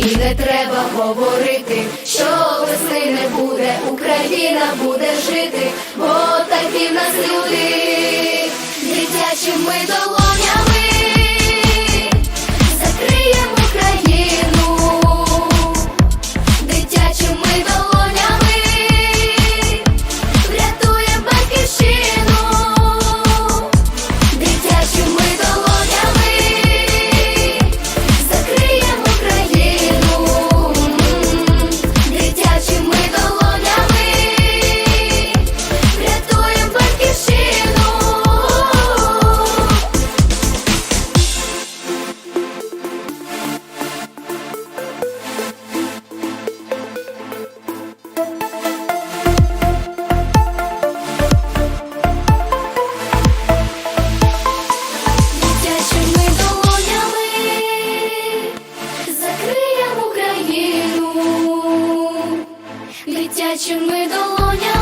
І не треба говорити, що весни не буде, Україна буде жити, бо такі в нас люди, дитячі ми долонями. дитячими долонями.